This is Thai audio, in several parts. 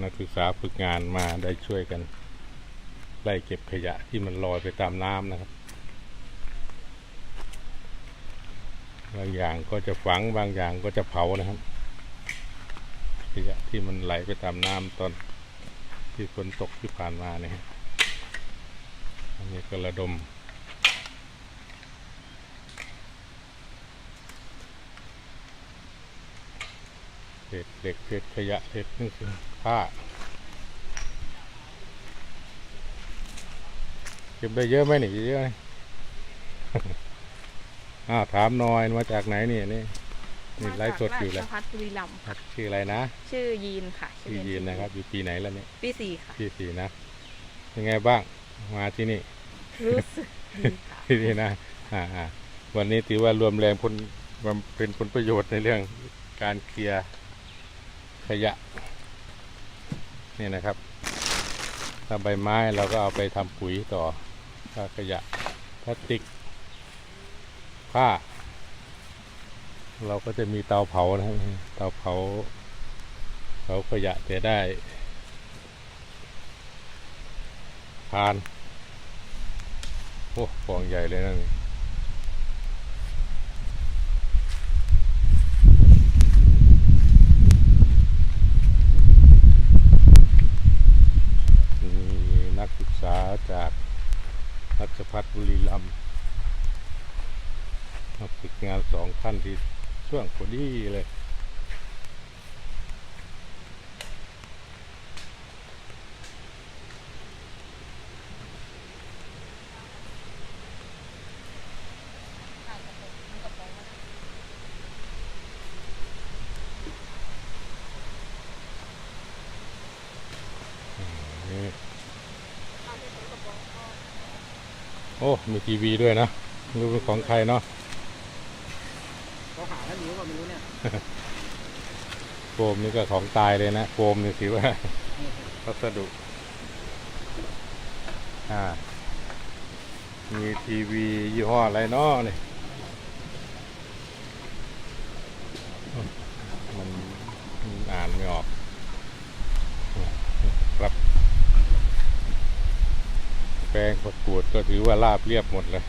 นักศึกษาฝึกงานมาได้ช่วยกัน ไล่เก็บขยะที่มันลอยไปตามน้ำนะครับบางอย่างก็จะฝังบางอย่างก็จะเผานะครับขยะที่มันไหลไปตามน้ำตอนที่ฝนตกที่ผ่านมาเนี่ยอันนี้ก็ระดม เศษเหล็กเศษขยะเศษนี่คือ ผ้าเก็บได้เยอะไหมนี่เยอะไหมอ้าวถามหน่อยมาจากไหนนี่นี่นี่ไลฟ์สดอยู่เลยมาจากราชพัฒบุรีรัมย์ค่ะชื่ออะไรนะ ชื่อยีนค่ะ ชื่อยีนนะครับ อยู่ปีไหนแล้วเนี่ยปีสี่ค่ะปีสี่นะ ยังไงบ้าง มาที่นี่ รู้สึกดีค่ะ ที่นี่นะ อ่าอ่าวันนี้ถือว่ารวมแรงผลมันเป็นผลประโยชน์ในเรื่องการเคลียร์ขยะ นี่นะครับ ถ้าใบไม้เราก็เอาไปทำปุ๋ยต่อถ้าขยะพลาสติกผ้า เราก็จะมีเตาเผานะครับเตาเผาเผาขยะแต่ได้ทาน โอ้ฟองใหญ่เลยนั่นนี่มีนักศึกษาจากรัช พัฒบุรีรัมย์มาฝึกงานสองท่านที่ช่วงพอดีเลย นี่ โอ้ มีทีวีด้วยนะไม่รู้เป็นของใครเนาะเขาหาท่านนี้ก็ไม่รู้เนี่ยโฟมนี่ก็ของตายเลยนะโฟมนี่ถือว่าวัสดุอ่ามีทีวียี่ห้ออะไรเนาะนี่มันมันอ่านไม่ออกครับ แปล งประกวดก็ถือว่าราบเรียบหมดเลย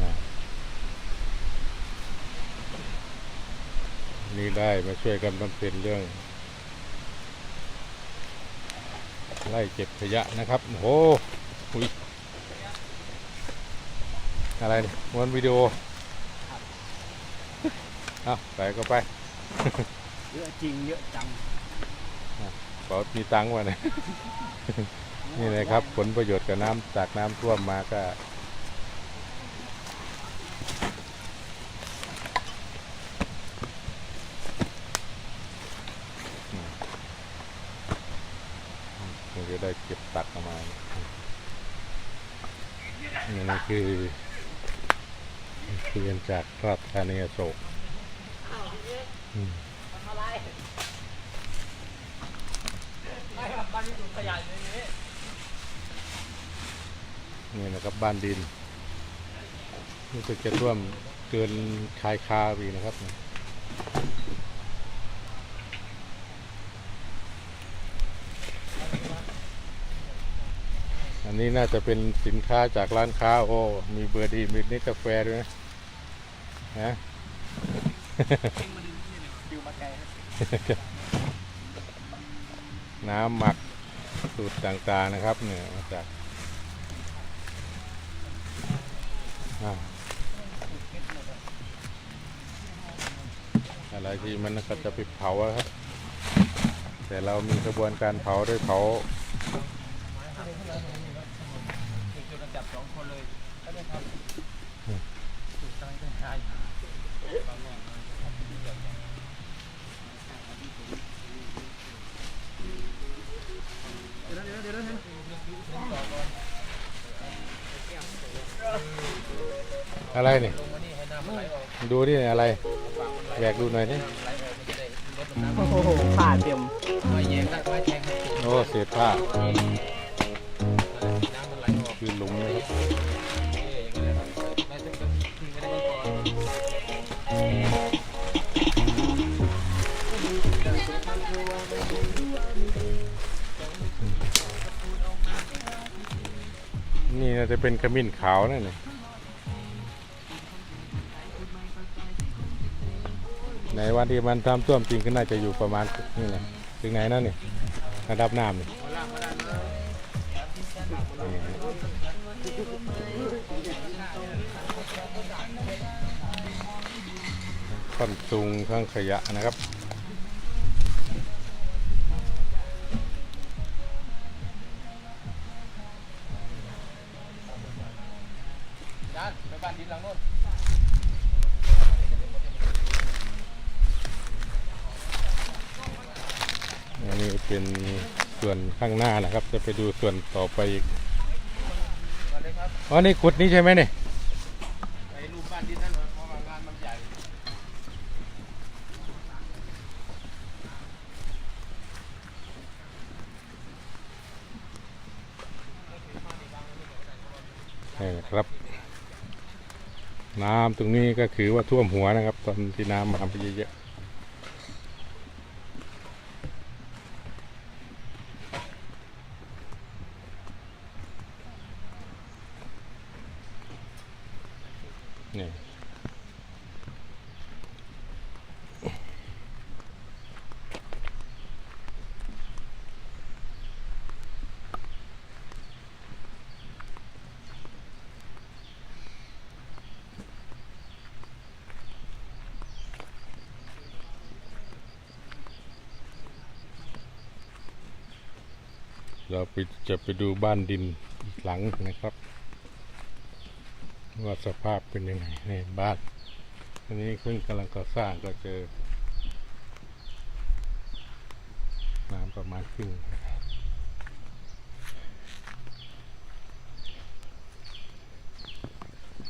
อ่านี่ได้มาช่วยกันบำเพ็ญเรื่อง ไล่เก็บขยะนะครับ โอ้โหอุ๊ยอะไรเนี่ยวันวิดีโอเอาใส่เข้าไป เยอะจริง เยอะจัง เป๋ามีตังค์วะเนี่ยนี่นะครับ ผลประโยชน์กับน้ำจากน้ำท่วมมาก็คงจะได้เก็บตักออกมา นี่นะคือเรียนจากราชธานีอโศกอืม บ้านที่ถูกขยะอยู่ในนี้ รับบ้านดินรู้สึกจะท่วมเกินชายคาวีนะครับอันนี้น่าจะเป็นสินค้าจากร้านค้า โอ้ มีเบอร์ดี มีนิกาแฟด้วยนะฮะดิวมาไกลนะน้ำหมักสูตรต่างๆนะครับเนี่ยมาจาก อะไรที่มันก็จะไปเผาครับ แต่เรามีกระบวนการเผาด้วยเผาจับสองคนเลยก็ได้ครับถูกตั้งแต่ อะไรนี่ดูนี่อะไรแบกดูหน่อยนี่โอ้โหผ่าเต็มโอ้เศษผ้าคือหลุเลยนี่น่าจะเป็นขมิ้นขาวนั่นเอง ในวันที่มันทำท่วมจริงก็น่าจะอยู่ประมาณนี่แหละถึงไหนนั่นนี่ระดับน้ำนี่ค่อนซุงข้างขยะนะครับ เป็นส่วนข้างหน้านะครับ จะไปดูส่วนต่อไปอีกอ๋อนี่ขุดนี้ใช่ไหมเนี่ยไปรูปบ้านดินนั่นหน่อเพราะว่างานมันใหญ่นี่ครับ น้ำตรงนี้ก็คือว่าท่วมหัวนะครับ ตอนที่น้ำมาไปเยอะๆ นี่เราไปจะไปดูบ้านดินหลังนะครับ ว่าสภาพเป็นยังไงในบ้านอันนี้เพิ่งกำลังก่อสร้างก็เจอน้ำประมาณครึ่ง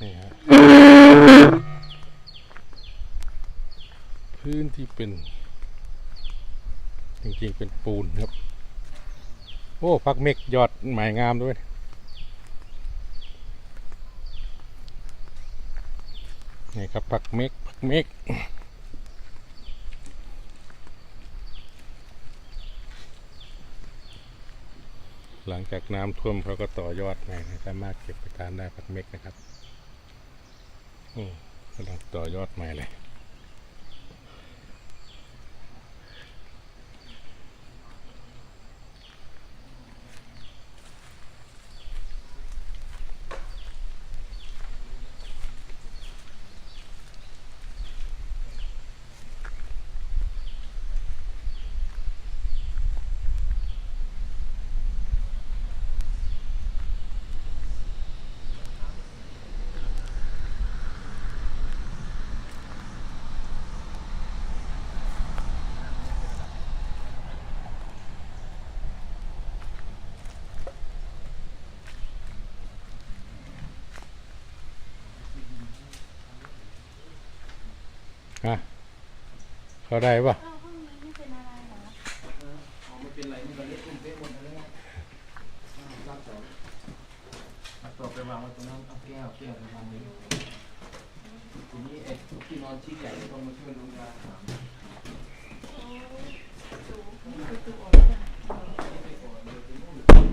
นี่ฮะพื้นที่เป็น จริงๆเป็นปูนครับ โอ้พักเมกยอดหมายงามด้วย นี่ครับผักเมกผักเมกหลังจากน้ำท่วมเขาก็ต่อยอดไงสามารถเก็บไปทานได้ผักเมกนะครับ โอ้กำลังต่อยอดใหม่เลย อะเขาได้ปะอ๋อไม่เป็นไรมันก็เล็กตุ้มเป๊ะหมดเลยนะอ่ารับต่อเอาตัวไปวางไว้ตรงนั้นเอาแก้วแก้วไปวางนี้ทีนี้ไอ้ที่นอนชิ้นใหญ่ต้องมาช่วยลุงยาถาม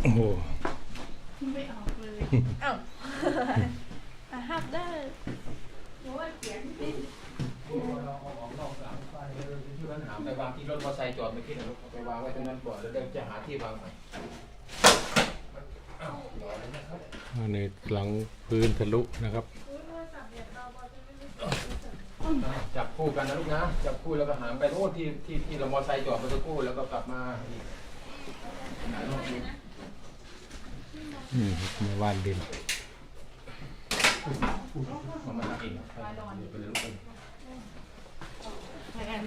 โอ้โห ไม่ออกเลย อ้าวอะฮับได้หนูว่าเสียงติด เราเอาออกนอกสามไปเออช่วยกันหาไปวางที่รถมอ เตอร์ไซค์จอดเมื่อกี้นะลูกเอาไปวางไว้ตรงนั้นก่อนแล้วเดี๋ยวจะหาที่วางใหม่อ้าวรอเลยนะครับอันนี้หลังพื้นทะลุนะครับ จับคู่กันนะลูกนะ จับคู่แล้วก็หามไปโน่นที่ที่ที่เรามอเตอร์ไซค์จอดมาสักครู่แล้วก็กลับมาอีกหาโน่นอีกอืมมาว่านดินมามาอีกไปเลยลูกไปแฟน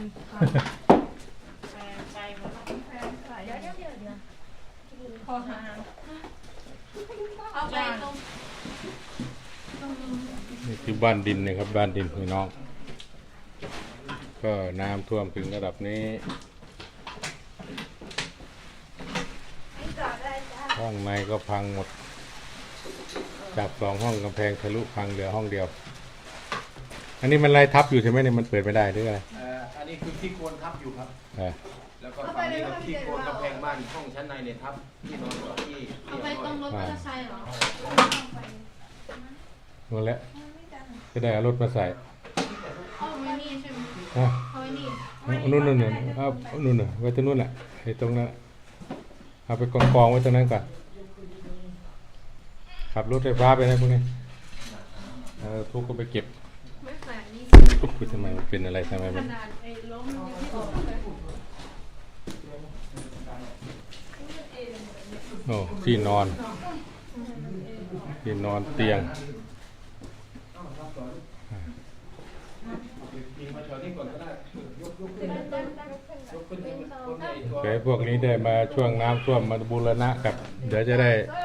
แฟนไปหมดแล้วแฟนไปเดี๋ยวเดี๋ยวเดี๋ยวเดี๋ยว คอหางเอาไปตรงนี่คือบ้านดินนะครับ บ้านดินพี่น้อง ก็น้ำท่วมถึงระดับนี้ห้องในก็พังหมด จากสองห้องกำแพงทะลุพังเหลือห้องเดียว อันนี้มันไรทับอยู่ใช่ไหมเนี่ยมันเปิดไม่ได้หรืออะไรเอ่ออันนี้คือคือที่โคนทับอยู่ครับอะแล้ว ก็ฝั่งนี้ก็ที่โคนกำแพงบ้านห้องชั้นในเนี่ยทับที่นอนกับที่เอาไปตรงรถมอเตอร์ไซค์เหรอนั่นแหละจะได้เอารถมาใส่เอาไว้นี่ใช่ไหมฮะเอาไว้นี่เอานู่นนู่นนู่นเอาเอานู่นน่ะไว้ตรงนู้นแหละไอ้ตรงนั้นน่ะเอาไปกองกองๆไว้ตรงนั้นก่อนขับรถไฟฟ้าไปนะพวกนี้เออทุกก็ไปเก็บไม่แฝงนี่อุ๊ยทำไมมันเป็นอะไรทำไมขมันนาดไอ้ล้มมันยังไม่ออกเลย โอ้ที่นอน ที่นอนเตียงยิงมาจอดนี่ก่อนก็ได้ยกยกขึ้นยกขึ้นให้พวเดี๋ยวพวกนี้ได้มาช่วงน้ำท่วมมาบูรณะกับ เดี๋ยวจะได้อ่า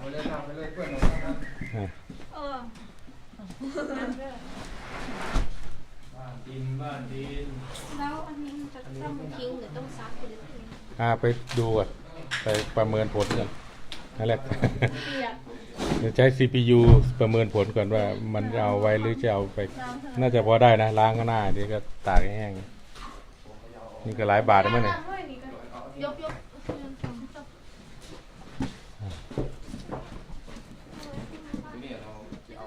ไปเลยครับไปเลยเพื่อนเราครับอะเออบ้านดินบ้านดินแล้วอันนี้จะต้องทิ้งหรือต้องซักหรืออ่าไปดูก่อน ไปประเมินผลกันนั่นแหละเปียกเดี๋ยวใช้ CPU ประเมินผลก่อนว่ามันจะเอาไว้หรือจะเอาไป น่าจะพอได้นะล้างข้างหน้าเดี๋ยวก็ตากให้แห้ง นี่ก็หลายบาทแล้วมั้งเนี่ยด้วยนี่ก็ยกยกทีนี้เราจะเอา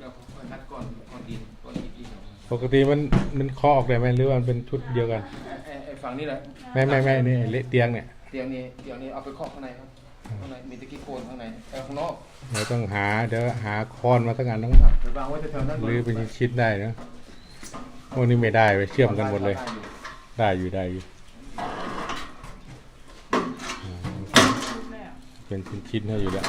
เราค่อยคัดก้อนก้อนดินก้อนอิฐอีกหน่อยปกติมันมันเคาะออกได้ไหมหรือว่ามันเป็นชุดเดียวกัน ไอ้ไอ้ฝั่งนี้แหละ ไม่ไม่ไม่นี่เละเตียงเนี่ยเตียงนี้เตียงนี้เอาไปครอบข้างในครับข้างในมีตะกี้โคนข้างในแต่ข้างนอกเราต้องหาเดี๋ยวหาค้อนมาสักอันต้องไปวางไว้แถวๆนั้นก่อนหรือเป็นชิ้นๆได้นะพวกนี้ไม่ได้ไปเชื่อมกันหมดเลย ได้อยู่ได้อยู่อ่าเป็นชิ้นๆให้อยู่แล้ว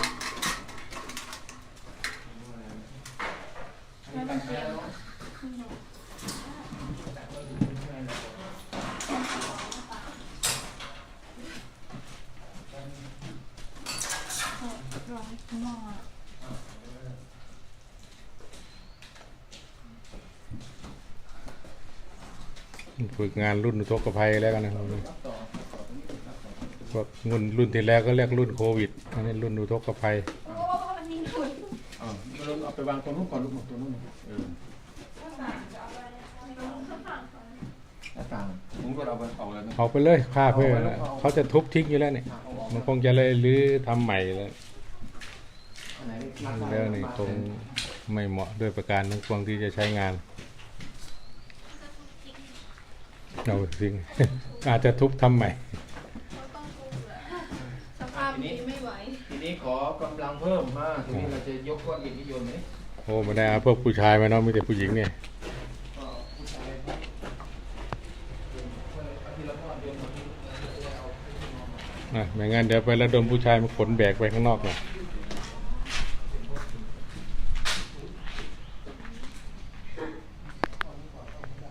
ฝึกงานรุ่นอุทกภัยแล้วกันนะครับพวกรุ่นรุ่นที่แล้วก็เรียกรุ่นโควิดอันนี้รุ่นอุทกภัยโอ้อันนี้หนุนเออเราเอาไปวางตรงนู้นก่อนลูกหมดตรงนู้นเออหน้าต่างมุ้งก็เอาไปเอาอะไรไหมเอาไปเลยค่าเพื่อนแล้วเขาจะทุบทิ้งอยู่แล้วเนี่ยมันคงจะเลยรื้อทำใหม่แล้ว อันไหนหน้าต่าง แล้วนี่คงไม่เหมาะด้วยประการทั้งปวงที่จะใช้งานเอาสิง อาจจะทุบทำใหม่สภาพนี้ไม่ไหวทีนี้ขอกำลังเพิ่มมาทีนี้เราจะยกก้อนอิฐนิยมไหมโอ้ไม่ได้เอาพวกผู้ชายมาเนาะมีแต่ผู้หญิงเนี่ยก็ผู้ชายครับเอาทีละก้อนเดินมาที่จะเอาขึ้นมานะไม่งั้นเดี๋ยวไประดมผู้ชายมาขนแบกไปข้างนอกเลย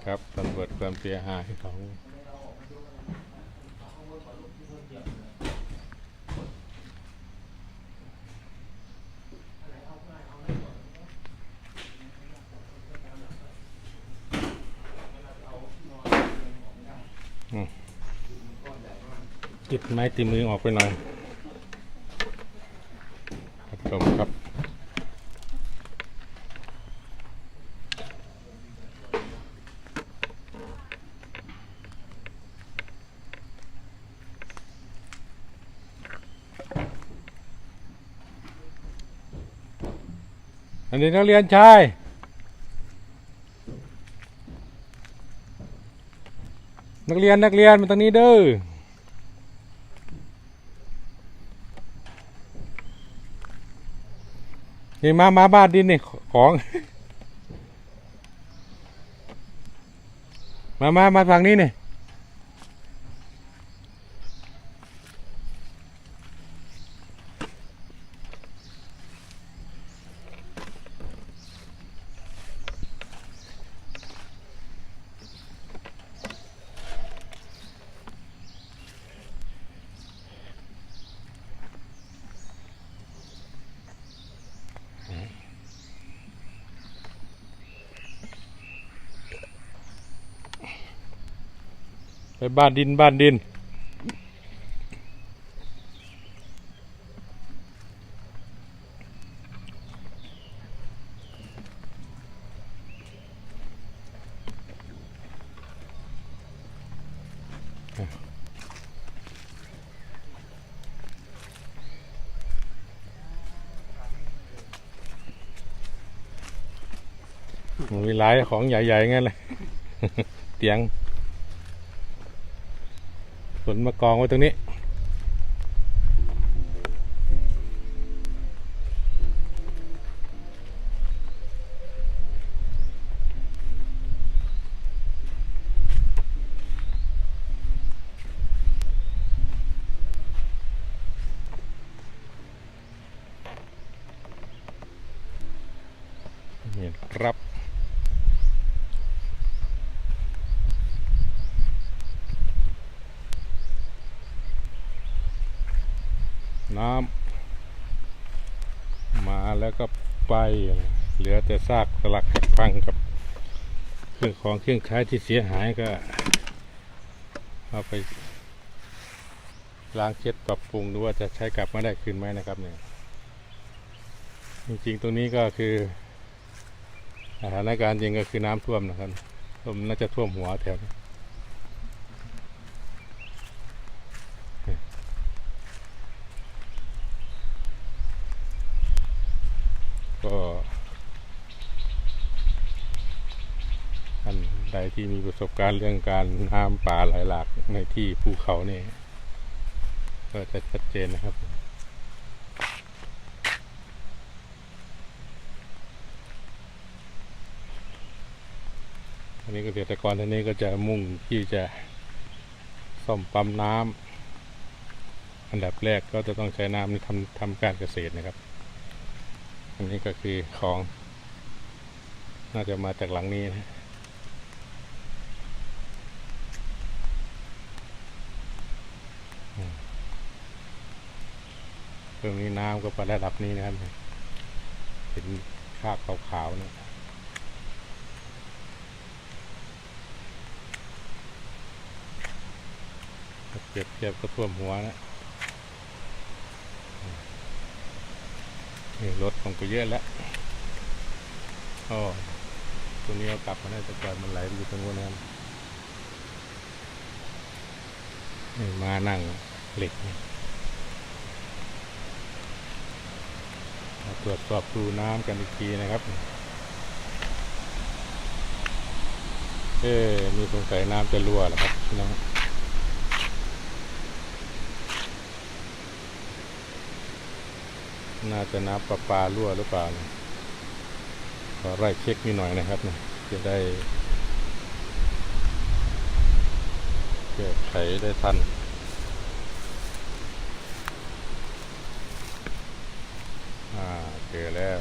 ครับตำรวจความเสียหายของอืม ติดไม้ตีมือออกไปหน่อยครับผมครับอันนี้นักเรียนชายนักเรียนนักเรียนมาตรงนี้เด้อ นี่มามาบ้านดินนี่ของ มามามาฝั่งนี้นี่ บ้านดินบ้านดิน มีหลายของใหญ่ๆงั้นเลย เตียง ฝนมากองไว้ตรงนี้ ซากสลักหักพังกับเครื่องของเครื่องใช้ที่เสียหายก็เอาไปล้างเช็ดปรับปรุงดูว่าจะใช้กลับมาได้คืนไหมนะครับเนี่ยจริงๆตรงนี้ก็คือสถานการณ์จริงก็คือน้ำท่วมนะครับท่วมน่าจะท่วมหัวแถวนี้ ก็ท่านใด ที่มีประสบการณ์เรื่องการน้ำป่าไหลหลากในที่ภูเขานี่ก็จะชัดเจนนะครับอันนี้เกษตรกรท่านนี้ก็จะมุ่งที่จะซ่อมปั๊มน้ำอันดับแรกก็จะต้องใช้น้ำในทำทำการเกษตรนะครับ อันนี้ก็คือของ น่าจะมาจากหลังนี้นะอืม ตรงนี้น้ำก็ไประดับนี้นะครับเห็นคราบขาวๆเนี่ยเปรียบเทียบก็ท่วมหัวนะนี่รถคงไปเยอะแล้วอ๋อตรงนี้เอากลับมาได้แต่ก่อนมันไหลไปอยู่ตรงนู้นนะครับนี่มานั่งเหล็กนี่มา ตรวจสอบดูน้ำกันอีกทีนะครับ เอ๊มีสงสัยน้ำจะรั่วหรอครับพี่น้องน่าจะน้ำประปารั่วหรือเปล่าขอไล่เช็คนิดหน่อยนะครับเนี่ยจะได้แก้ไขได้ทัน อ่าเจอแล้ว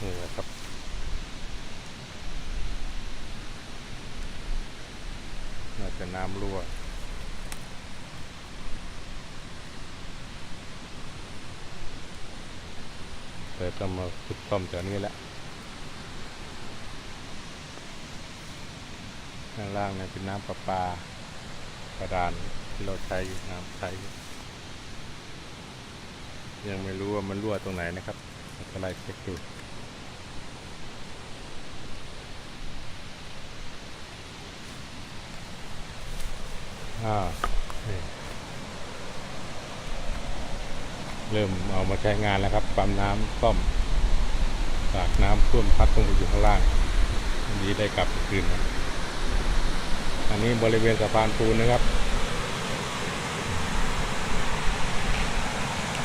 นี่แหละครับ น่าจะน้ำรั่ว แต่ต้องมาขุดต้อมแถวนี้แหละข้างล่างเนี่ยเป็นน้ำประปาประดานที่เราใช้อยู่น้ำใช้อยู่ยังไม่รู้ว่ามันรั่วตรงไหนนะครับจะไล่เช็คดูอ่านี่ เริ่มเอามาใช้งานแล้วครับปั๊มน้ำซ่อมจากน้ำท่วมพัดลงไปอยู่ข้างล่างอันนี้ได้กลับคืนนะอันนี้บริเวณสะพานปูนนะครับ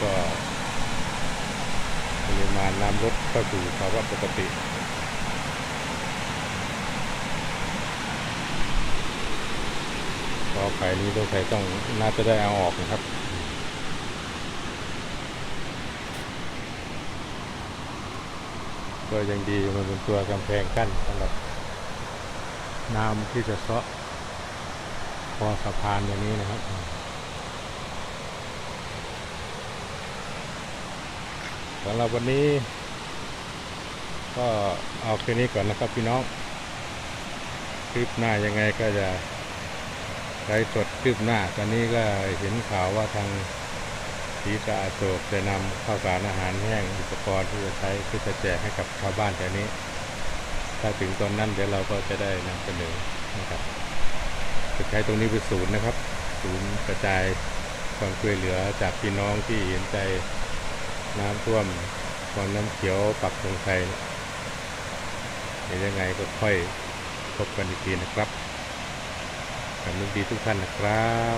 ก็ปริมาณน้ำลดเข้าสู่ภาวะปกติต่อไปนี้ต้องใช้ต้องน่าจะได้เอาออกนะครับ ก็ยังดีมันเป็นตัวกำแพงกั้นสำหรับน้ำที่จะเซาะคอสะพานอย่างนี้นะครับสำหรับวันนี้ ก็เอาแค่นี้ก่อนนะครับพี่น้อง คลิปหน้ายังไงก็จะไลฟ์สดคลิปหน้า ตอนนี้ก็เห็นข่าวว่าทาง ศีสะอาโศกจะนำข้าวสารอาหารแห้งอุปกรณ์ที่จะใช้เพื่อจะแจกให้กับชาวบ้านแถวนี้ ถ้าถึงตอนนั้นเดี๋ยวเราก็จะได้นำเสนอนะครับจะใช้ตรงนี้เป็นศูนย์นะครับ ศูนย์กระจายความช่วยเหลือจากพี่น้องที่เห็นใจน้ำท่วมวังน้ำเขียวปักตรงไทยเดี๋ยวยังไงก็ค่อยพบกันอีกทีนะครับขอบคุณดีทุกท่านนะครับ